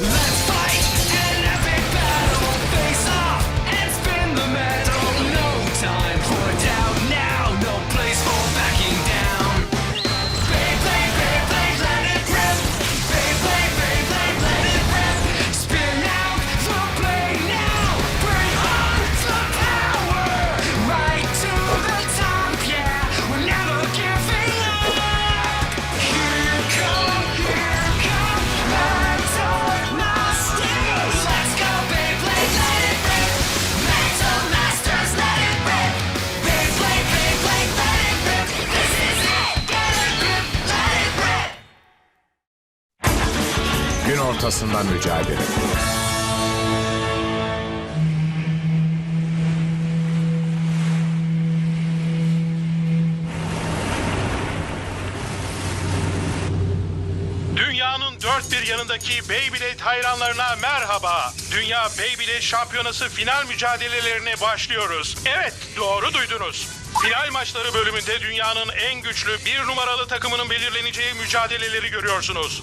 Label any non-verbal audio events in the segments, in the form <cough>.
Let's Gün ortasından mücadele. Dünyanın dört bir yanındaki Beyblade hayranlarına merhaba. Dünya Beyblade Şampiyonası final mücadelelerine başlıyoruz. Evet, doğru duydunuz. Final maçları bölümünde dünyanın en güçlü bir numaralı takımının belirleneceği mücadeleleri görüyorsunuz.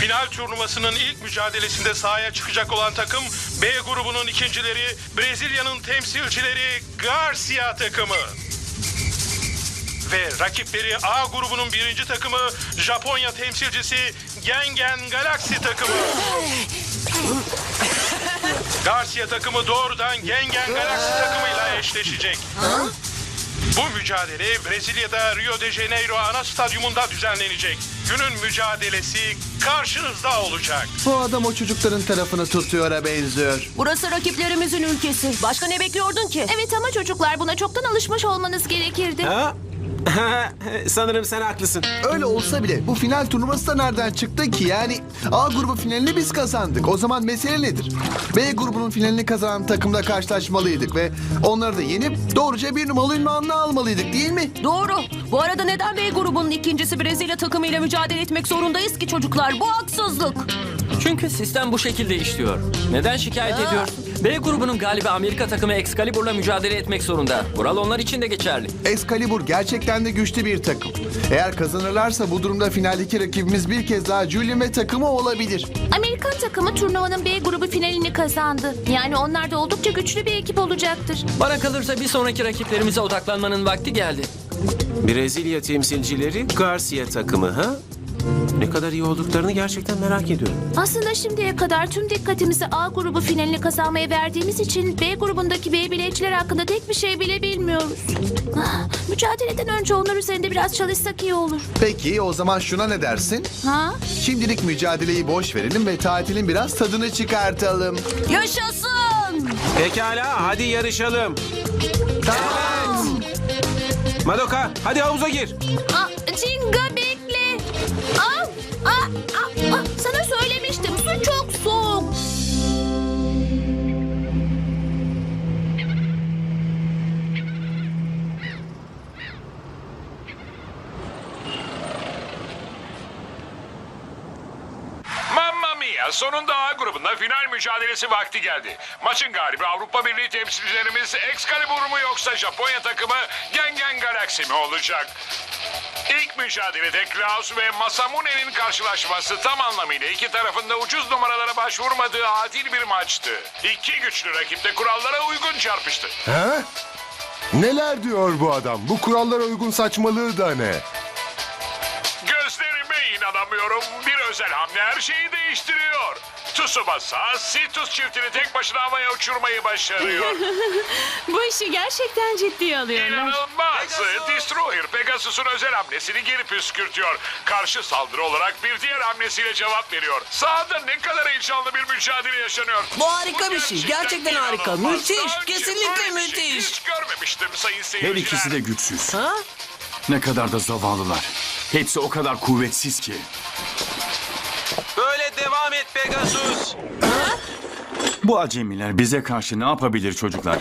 Final turnuvasının ilk mücadelesinde sahaya çıkacak olan takım B grubunun ikincileri Brezilya'nın temsilcileri Garcia takımı. Ve rakipleri A grubunun birinci takımı Japonya temsilcisi Gengen Galaxy takımı. Garcia takımı doğrudan Gengen Galaxy takımıyla eşleşecek. Bu mücadele Brezilya'da Rio de Janeiro ana stadyumunda düzenlenecek. Günün mücadelesi karşınızda olacak. Bu adam o çocukların tarafını tutuyora benziyor. Burası rakiplerimizin ülkesi. Başka ne bekliyordun ki? Evet ama çocuklar buna çoktan alışmış olmanız gerekirdi. Ha? <laughs> Sanırım sen haklısın. Öyle olsa bile bu final turnuvası da nereden çıktı ki? Yani A grubu finalini biz kazandık. O zaman mesele nedir? B grubunun finalini kazanan takımla karşılaşmalıydık ve onları da yenip doğruca bir numaralı ünvanını almalıydık değil mi? Doğru. Bu arada neden B grubunun ikincisi Brezilya takımıyla mücadele etmek zorundayız ki çocuklar? Bu haksızlık. Çünkü sistem bu şekilde işliyor. Neden şikayet ediyorsun? B grubunun galibi Amerika takımı Excalibur'la mücadele etmek zorunda. Kural onlar için de geçerli. Excalibur gerçekten de güçlü bir takım. Eğer kazanırlarsa bu durumda finaldeki rakibimiz bir kez daha Julian ve takımı olabilir. Amerikan takımı turnuvanın B grubu finalini kazandı. Yani onlar da oldukça güçlü bir ekip olacaktır. Bana kalırsa bir sonraki rakiplerimize odaklanmanın vakti geldi. Brezilya temsilcileri Garcia takımı ha? Ne kadar iyi olduklarını gerçekten merak ediyorum. Aslında şimdiye kadar tüm dikkatimizi A grubu finalini kazanmaya verdiğimiz için B grubundaki Beyblade'ciler hakkında tek bir şey bile bilmiyoruz. Ah, Mücadeleden önce onlar üzerinde biraz çalışsak iyi olur. Peki o zaman şuna ne dersin? Ha? Şimdilik mücadeleyi boş verelim ve tatilin biraz tadını çıkartalım. Yaşasın! Pekala hadi yarışalım. Madoka hadi havuza gir. Aa, Cinga bekle. Sana söylemiştim su çok soğuk. Mamma mia! Sonunda A grubunda final mücadelesi vakti geldi. Maçın galibi Avrupa Birliği temsilcilerimiz Excalibur mu yoksa Japonya takımı Gengen Galaxy mi olacak? İlk mücadelede Klaus ve Masamune'nin karşılaşması tam anlamıyla iki tarafında ucuz numaralara başvurmadığı adil bir maçtı. İki güçlü rakip de kurallara uygun çarpıştı. Ha? Neler diyor bu adam? Bu kurallara uygun saçmalığı da ne? Gözlerime inanamıyorum. Bir özel hamle her şeyi değiştiriyor. Tsubasa, Situs çiftini tek başına havaya uçurmayı başarıyor. <laughs> Bu işi gerçekten ciddiye alıyorlar. İnanılmaz. Destroyer Pegasus'un özel hamlesini geri püskürtüyor. Karşı saldırı olarak bir diğer hamlesiyle cevap veriyor. Sahada ne kadar heyecanlı bir mücadele yaşanıyor. Bu harika bir şey. Gerçekten harika. inanılmaz. Müthiş. Daha önce Kesinlikle böyle bir şey müthiş. Hiç görmemiştim sayın Her seyirciler. ikisi de güçsüz. Ha? Ne kadar da zavallılar. Hepsi o kadar kuvvetsiz ki. Et Pegasus. Bu acemiler bize karşı ne yapabilir çocuklar?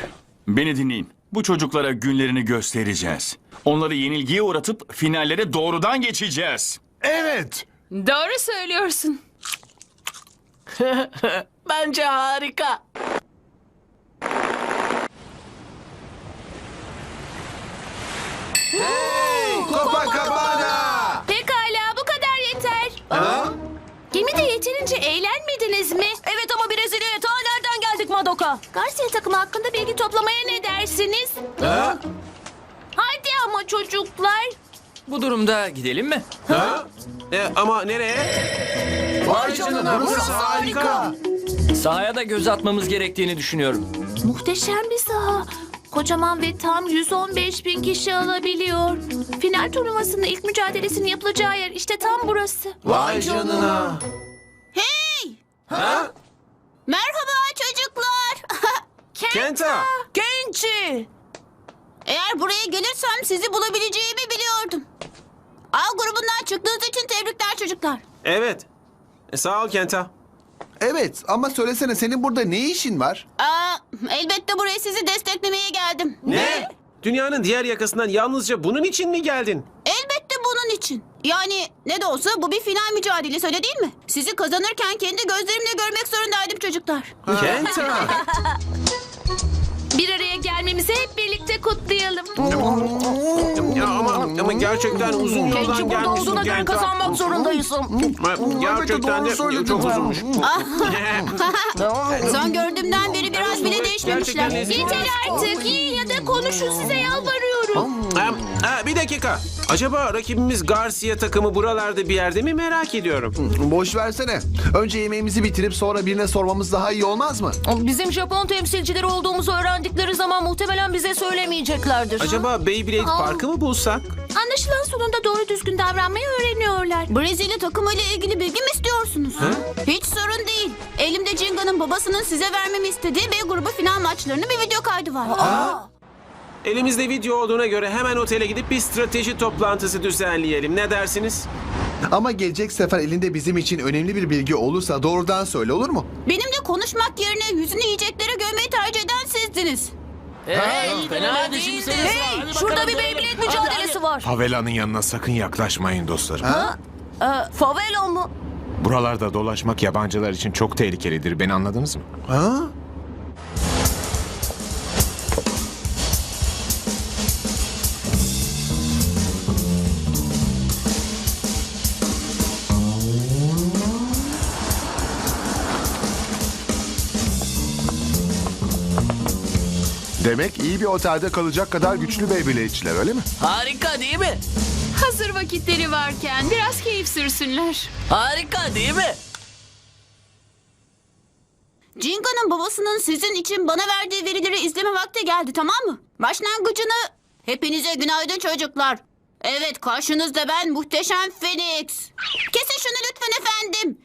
Beni dinleyin. Bu çocuklara günlerini göstereceğiz. Onları yenilgiye uğratıp finallere doğrudan geçeceğiz. Evet. Doğru söylüyorsun. <laughs> Bence harika. Copacabana! Pekala bu kadar yeter. Gemide yeterince eğlenmediniz mi? Evet ama Brezilya'ya ta nereden geldik Madoka? Garcia takımı hakkında bilgi toplamaya ne dersiniz? Hadi ama çocuklar. Bu durumda gidelim mi? E, ama nereye? Vay canına burası harika. Sahaya da göz atmamız gerektiğini düşünüyorum. Muhteşem bir saha. Kocaman ve tam 115 bin kişi alabiliyor. Final turnuvasının ilk mücadelesinin yapılacağı yer işte tam burası. Vay canına. Hey! Merhaba çocuklar. <laughs> Kenta! Genci. Eğer buraya gelirsem sizi bulabileceğimi biliyordum. A grubundan çıktığınız için tebrikler çocuklar. Evet. E, sağ ol Kenta. Evet ama söylesene senin burada ne işin var? Aa, elbette buraya sizi desteklemeye geldim. Ne? Dünyanın diğer yakasından yalnızca bunun için mi geldin? Elbette bunun için. Yani ne de olsa bu bir final mücadelesi öyle değil mi? Sizi kazanırken kendi gözlerimle görmek zorundaydım çocuklar. Kenta! <laughs> Bir araya gelmemizi hep birlikte kutlayalım. ya ama, ama gerçekten uzun yoldan Genci burada gelmişsin olduğuna göre kazanmak zorundayız. Gerçekten de çok uzunmuş. <laughs> Son gördüğümden beri biraz bile değişmemişler. Gerçekten. Yeter artık. Yiyin ya da konuşun size yalvarıyorum. Em, ha, bir dakika. Acaba rakibimiz Garcia takımı buralarda bir yerde mi merak ediyorum. Boş versene. Önce yemeğimizi bitirip sonra birine sormamız daha iyi olmaz mı? Bizim Japon temsilcileri olduğumuzu öğrendikleri zaman muhtemelen bize söylemeyeceklerdir. Acaba Beyblade Parkı mı bulsak? Anlaşılan sonunda doğru düzgün davranmayı öğreniyorlar. Brezilya takımıyla ilgili bilgi mi istiyorsunuz? Hiç sorun değil. Elimde Cinga'nın babasının size vermemi istediği B grubu final maçlarının bir video kaydı var. Elimizde video olduğuna göre hemen otele gidip bir strateji toplantısı düzenleyelim. Ne dersiniz? Ama gelecek sefer elinde bizim için önemli bir bilgi olursa doğrudan söyle olur mu? Benimle konuşmak yerine yüzünü yiyeceklere gömmeyi tercih eden sizdiniz. Hey, fena değildi. Hey, şurada bir Beyblade mücadelesi var. Favelanın yanına sakın yaklaşmayın dostlarım. Ee, favela mı? Buralarda dolaşmak yabancılar için çok tehlikelidir. Beni anladınız mı? Ha? Demek iyi bir otelde kalacak kadar güçlü Beyblade'çiler öyle mi? Harika değil mi? Hazır vakitleri varken biraz keyif sürsünler. Harika değil mi? Cinga'nın babasının sizin için bana verdiği verileri izleme vakti geldi tamam mı? Başlangıcını hepinize günaydın çocuklar. Evet karşınızda ben muhteşem Phoenix. Kesin şunu lütfen efendim.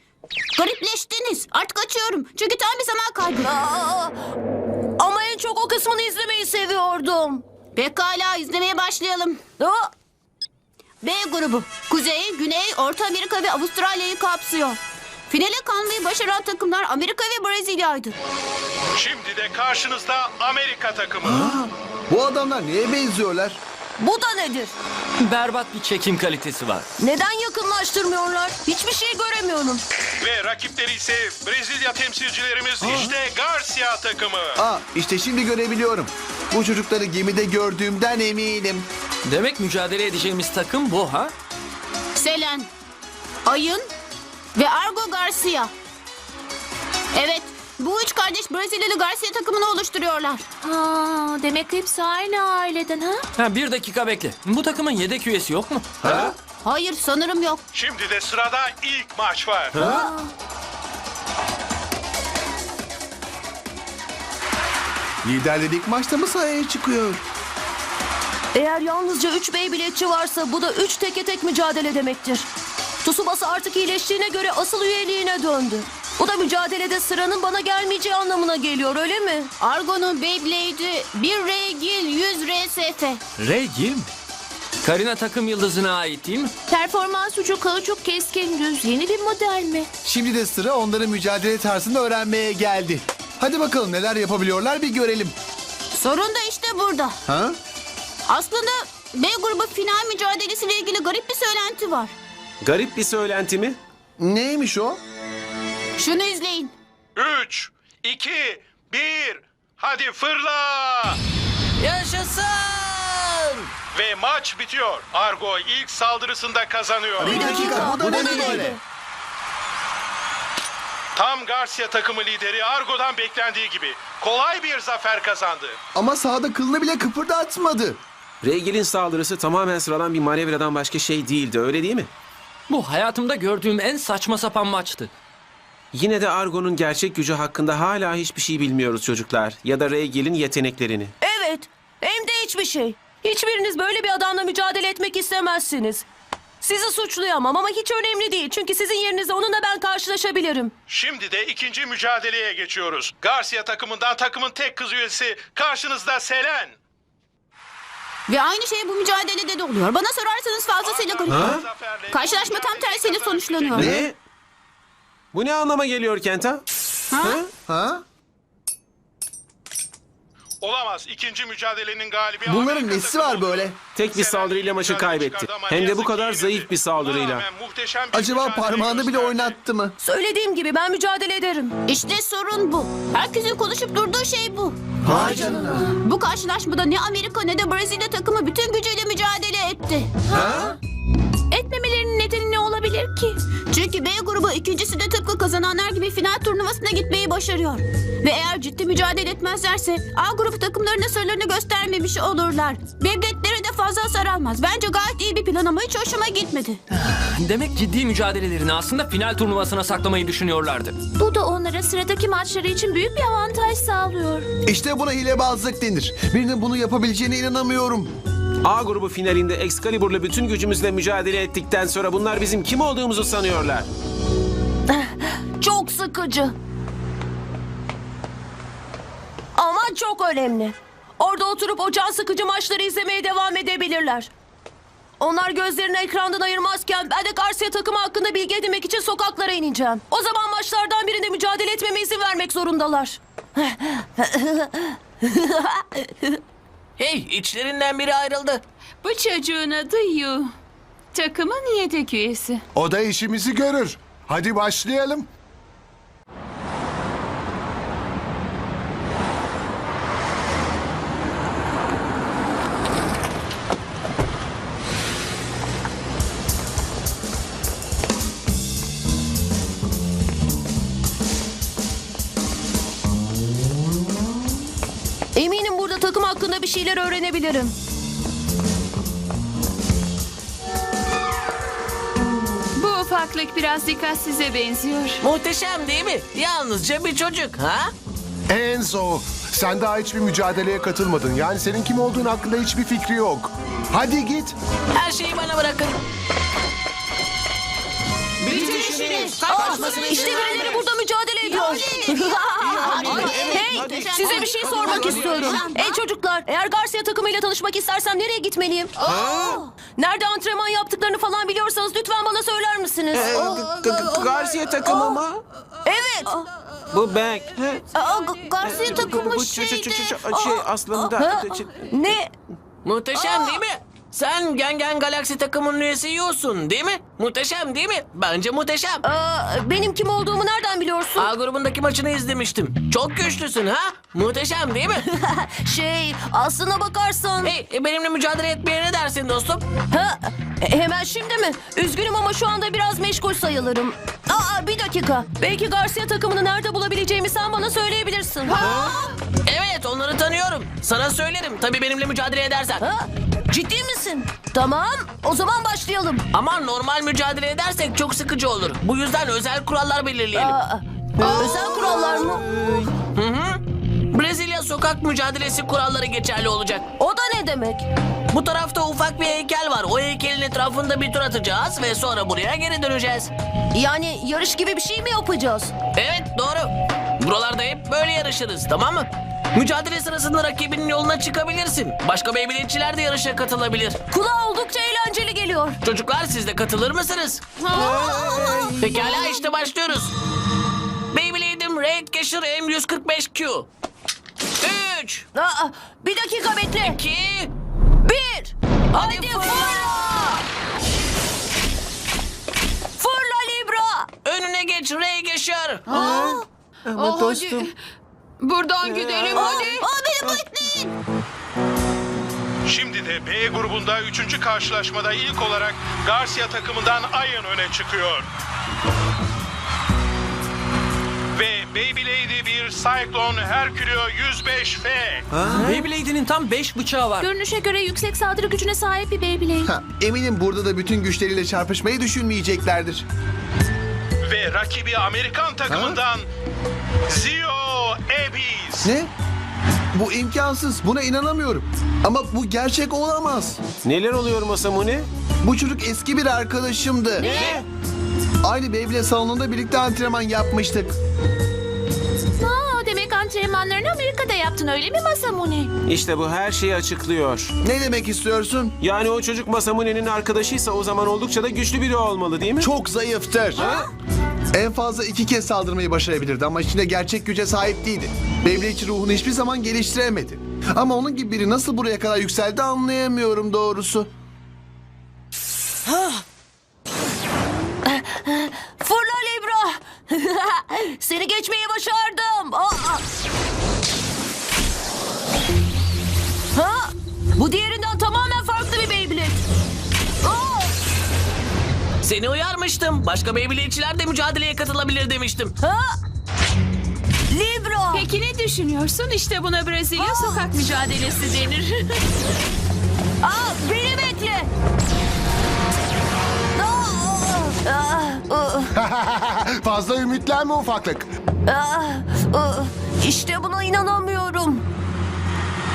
Garipleştiniz. Artık açıyorum. Çünkü tam bir zaman kaybı. Aa, ama en çok o kısmını izlemeyi seviyordum. Pekala izlemeye başlayalım. Aa, B grubu. Kuzey, Güney, Orta Amerika ve Avustralya'yı kapsıyor. Finale kalmayı başaran takımlar Amerika ve Brezilya'ydı. Şimdi de karşınızda Amerika takımı. Bu adamlar neye benziyorlar? Bu da nedir? Berbat bir çekim kalitesi var. Neden yakınlaştırmıyorlar? Hiçbir şey göremiyorum. Ve rakipleri ise Brezilya temsilcilerimiz işte Garcia takımı. Aa işte şimdi görebiliyorum. Bu çocukları gemide gördüğümden eminim. Demek mücadele edeceğimiz takım bu ha? Selen, Ayın ve Argo Garcia. Evet, bu üç kardeş Brezilyalı Garcia takımını oluşturuyorlar. Aa, demek hepsi aynı aileden ha? Ha bir dakika bekle. Bu takımın yedek üyesi yok mu? Hayır, sanırım yok. Şimdi de sırada ilk maç var. Liderler ilk maçta mı sahaya çıkıyor? Eğer yalnızca 3 Beyblade'çi varsa bu da 3 teke tek mücadele demektir. Tsubasa artık iyileştiğine göre asıl üyeliğine döndü. Bu da mücadelede sıranın bana gelmeyeceği anlamına geliyor öyle mi? Argo'nun Beyblade'i 1 Regil 100 RSF. Regil mi? Karina takım yıldızına ait değil mi? Performans ucu kauçuk keskin düz yeni bir model mi? Şimdi de sıra onların mücadele tarzını öğrenmeye geldi. Hadi bakalım neler yapabiliyorlar bir görelim. Sorun da işte burada. Ha? Aslında B grubu final mücadelesiyle ilgili garip bir söylenti var. Garip bir söylenti mi? Neymiş o? Şunu izleyin. 3, 2, 1, hadi fırla! Yaşasın! Ve maç bitiyor. Argo ilk saldırısında kazanıyor. Bir dakika bu da ne böyle? Tam Garcia takımı lideri Argo'dan beklendiği gibi kolay bir zafer kazandı. Ama sahada kılını bile kıpırdatmadı. Regel'in saldırısı tamamen sıradan bir manevradan başka şey değildi öyle değil mi? Bu hayatımda gördüğüm en saçma sapan maçtı. Yine de Argo'nun gerçek gücü hakkında hala hiçbir şey bilmiyoruz çocuklar. Ya da Regel'in yeteneklerini. Evet. Hem de hiçbir şey. Hiçbiriniz böyle bir adamla mücadele etmek istemezsiniz. Sizi suçlayamam ama hiç önemli değil. Çünkü sizin yerinize onunla ben karşılaşabilirim. Şimdi de ikinci mücadeleye geçiyoruz. Garcia takımından takımın tek kız üyesi karşınızda Selen. Ve aynı şey bu mücadelede de oluyor. Bana sorarsanız fazlasıyla garip. Karşılaşma tam tersiyle sonuçlanıyor. Ne? Bu ne anlama geliyor Kenta? Ha? Olamaz. İkinci mücadelenin galibi Bunların Amerika nesi var böyle? Tek bir saldırıyla maçı kaybetti. Hem de bu kadar zayıf bir saldırıyla. Acaba parmağını bile oynattı mı? Söylediğim gibi ben mücadele ederim. İşte sorun bu. Herkesin konuşup durduğu şey bu. Vay canına. Bu karşılaşmada ne Amerika ne de Brezilya takımı bütün gücüyle mücadele etti. Nedeni ki? Çünkü B grubu ikincisi de tıpkı kazananlar gibi final turnuvasına gitmeyi başarıyor. Ve eğer ciddi mücadele etmezlerse A grubu takımlarına sırlarını göstermemiş olurlar. Bebletlere de fazla hasar almaz. Bence gayet iyi bir plan ama hiç hoşuma gitmedi. Demek ciddi mücadelelerini aslında final turnuvasına saklamayı düşünüyorlardı. Bu da onlara sıradaki maçları için büyük bir avantaj sağlıyor. İşte buna hilebazlık denir. Birinin bunu yapabileceğine inanamıyorum. A grubu finalinde Excalibur'la bütün gücümüzle mücadele ettikten sonra bunlar bizim kim olduğumuzu sanıyorlar. Çok sıkıcı. Ama çok önemli. Orada oturup o can sıkıcı maçları izlemeye devam edebilirler. Onlar gözlerini ekrandan ayırmazken ben de Garcia takımı hakkında bilgi edinmek için sokaklara ineceğim. O zaman maçlardan birinde mücadele etmeme izin vermek zorundalar. <laughs> Hey içlerinden biri ayrıldı. Bu çocuğun adı Yu. Takımın yedek üyesi. O da işimizi görür. Hadi başlayalım. Takım hakkında bir şeyler öğrenebilirim. Bu ufaklık biraz dikkatsize benziyor. Muhteşem değil mi? Yalnızca bir çocuk ha? Enzo, sen daha hiçbir mücadeleye katılmadın. Yani senin kim olduğun hakkında hiçbir fikri yok. Hadi git. Her şeyi bana bırakın. Aa, işte birileri burada mücadele. Hey, size bir şey sormak istiyorum. Hey çocuklar, eğer Garcia takımıyla tanışmak istersem nereye gitmeliyim? Nerede antrenman yaptıklarını falan biliyorsanız lütfen bana söyler misiniz? Garcia takımı mı? Evet. Bu G- Garcia takımı Bu şeydi. şey aslında... Ne? Muhteşem değil mi? Sen Gen Gen Galaxy takımının üyesi Yu'sun değil mi? Muhteşem değil mi? Bence muhteşem. Aa, benim kim olduğumu nereden biliyorsun? A grubundaki maçını izlemiştim. Çok güçlüsün ha? Muhteşem değil mi? <laughs> Şey, aslına bakarsan... hey e, benimle mücadele etmeye ne dersin dostum? Ha, e, hemen şimdi mi? Üzgünüm ama şu anda biraz meşgul sayılırım. Aa, bir dakika. Belki Garcia takımını nerede bulabileceğimi sen bana söyleyebilirsin. Evet onları tanıyorum. Sana söylerim tabii benimle mücadele edersen. Ha? Ciddi misin? Tamam, o zaman başlayalım. Ama normal mücadele edersek çok sıkıcı olur. Bu yüzden özel kurallar belirleyelim. Aa, özel kurallar mı? Brezilya sokak mücadelesi kuralları geçerli olacak. O da ne demek? Bu tarafta ufak bir heykel var. O heykelin etrafında bir tur atacağız ve sonra buraya geri döneceğiz. Yani yarış gibi bir şey mi yapacağız? Evet doğru. Buralarda hep böyle yarışırız tamam mı? Mücadele sırasında rakibinin yoluna çıkabilirsin. Başka Beyblade'çiler de yarışa katılabilir. Kulağa oldukça eğlenceli geliyor. Çocuklar siz de katılır mısınız? Pekala işte başlıyoruz. Beyblade'im Raid Gasher M145Q. 3, Aa, bir dakika bekle. 2, Bir. Hadi Hadi fırla! fırla. Libra. önüne geç Ray Gasher. Ama dostum... Buradan gidelim hadi. Aa, beni bekleyin. Şimdi de B grubunda üçüncü karşılaşmada ilk olarak Garcia takımından Ayın öne çıkıyor. Beyblade'i bir Cyclone Herculeo 105F. Beyblade'inin tam 5 bıçağı var. Görünüşe göre yüksek saldırı gücüne sahip bir Beyblade. Ha, eminim burada da bütün güçleriyle çarpışmayı düşünmeyeceklerdir. Ve rakibi Amerikan takımından Zio Abyss. Ne? Bu imkansız. Buna inanamıyorum. Ama bu gerçek olamaz. Neler oluyor Masamune? Bu çocuk eski bir arkadaşımdı. Ne? Aynı Beyblade salonunda birlikte antrenman yapmıştık. Aa, demek antrenmanlarını Amerika'da yaptın öyle mi Masamune? İşte bu her şeyi açıklıyor. Ne demek istiyorsun? Yani o çocuk Masamune'nin arkadaşıysa o zaman oldukça da güçlü biri olmalı değil mi? Çok zayıftır. En fazla iki kez saldırmayı başarabilirdi ama içinde gerçek güce sahip değildi. Beyblade ruhunu hiçbir zaman geliştiremedi. Ama onun gibi biri nasıl buraya kadar yükseldi anlayamıyorum doğrusu. Fırla Başka Beyblade'çiler de mücadeleye katılabilir demiştim. Ha? Libra. Peki ne düşünüyorsun? İşte buna Brezilya sokak mücadelesi denir. <laughs> Aa, beni bekle. <laughs> Aa! Aa! Aa! Fazla ümitlenme ufaklık. Aa! Aa! İşte buna inanamıyorum.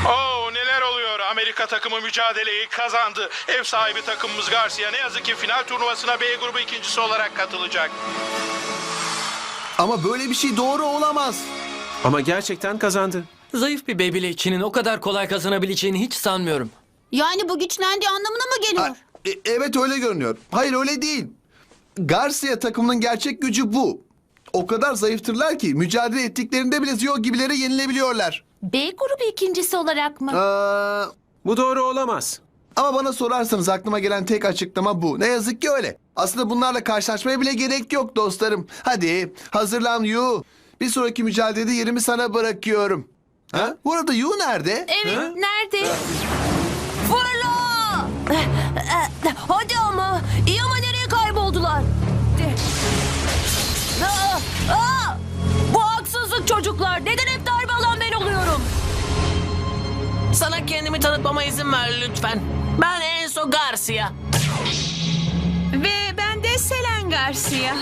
Oo neler oluyor? Amerika takımı mücadeleyi kazandı. Ev sahibi takımımız Garcia ne yazık ki final turnuvasına B grubu ikincisi olarak katılacak. Ama böyle bir şey doğru olamaz. Ama gerçekten kazandı. Zayıf bir Beyblade'çinin o kadar kolay kazanabileceğini hiç sanmıyorum. Yani bu güçlendiği anlamına mı geliyor? Ha, e- evet öyle görünüyor. Hayır öyle değil. Garcia takımının gerçek gücü bu. O kadar zayıftırlar ki mücadele ettiklerinde bile Zio gibileri yenilebiliyorlar. B grubu ikincisi olarak mı? Aa, Bu doğru olamaz. ama bana sorarsanız aklıma gelen tek açıklama bu. Ne yazık ki öyle. Aslında bunlarla karşılaşmaya bile gerek yok dostlarım. Hadi hazırlan Yu. Bir sonraki mücadelede yerimi sana bırakıyorum. Ha? Bu arada Yu nerede? Evet, nerede? Fırla! Hadi ama. İyi ama nereye kayboldular? Aa! Aa! Bu haksızlık çocuklar. Neden Sana kendimi tanıtmama izin ver lütfen. Ben Enzo Garcia. Ve ben de Selen Garcia.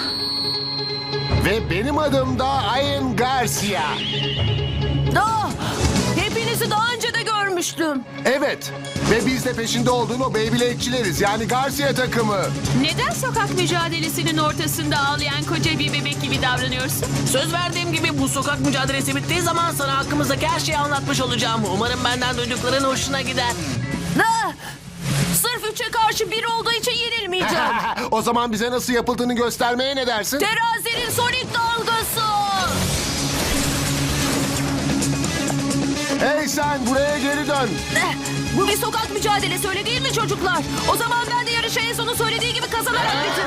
Ve benim adım da Ian Garcia. Aa! Hepinizi daha önce görmüştüm. Evet. Ve biz de peşinde olduğun o Beyblade'çileriz. Yani Garcia takımı. Neden sokak mücadelesinin ortasında ağlayan koca bir bebek gibi davranıyorsun? Söz verdiğim gibi bu sokak mücadelesi bittiği zaman sana hakkımızdaki her şeyi anlatmış olacağım. Umarım benden duydukların hoşuna gider. Aa! Sırf üçe karşı bir olduğu için yenilmeyeceğim. <laughs> o zaman bize nasıl yapıldığını göstermeye ne dersin? Terazinin sonik dalgası. Hey sen buraya geri dön. Eh, Bu bir sokak mücadelesi öyle değil mi çocuklar? O zaman ben de yarışı en sonu söylediği gibi kazanarak bitiririm.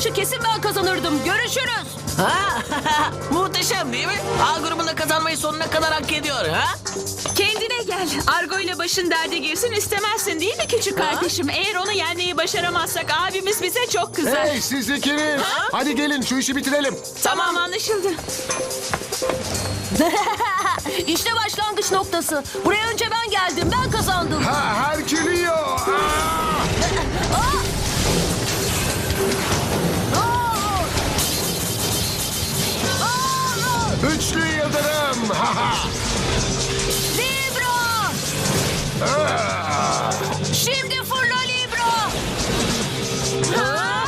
Yarışı kesin ben kazanırdım. Görüşürüz. Ha? <laughs> Muhteşem değil mi? A grubunda kazanmayı sonuna kadar hak ediyor. Ha? Kendine gel. Argo ile başın derde girsin istemezsin değil mi küçük kardeşim? Eğer onu yenmeyi başaramazsak abimiz bize çok kızar. Hey siz ikiniz. Hadi gelin şu işi bitirelim. Tamam anlaşıldı. <laughs> işte başlangıç noktası. Buraya önce ben geldim. Ben kazandım. Ha Herkülio. Aa! Aa! <laughs> Aa! Üçlü yıldırım. Libra! Şimdi fırla Libra! Ha?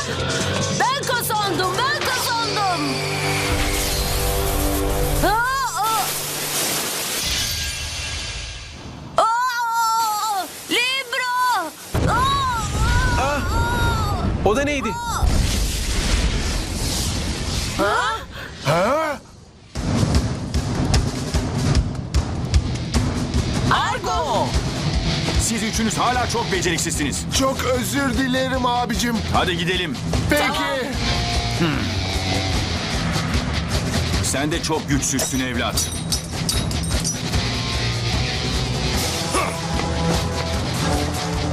Ben kazandım, ben kazandım. Ha? Aa! Aa! Libra! Aa! O da neydi? Ha? Çok beceriksizsiniz. Çok özür dilerim abicim. Hadi gidelim. Peki. Sen de çok güçsüzsün evlat.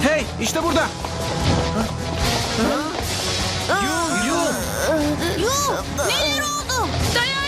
Hey işte burada. Yuh! Neler oldu? Dayan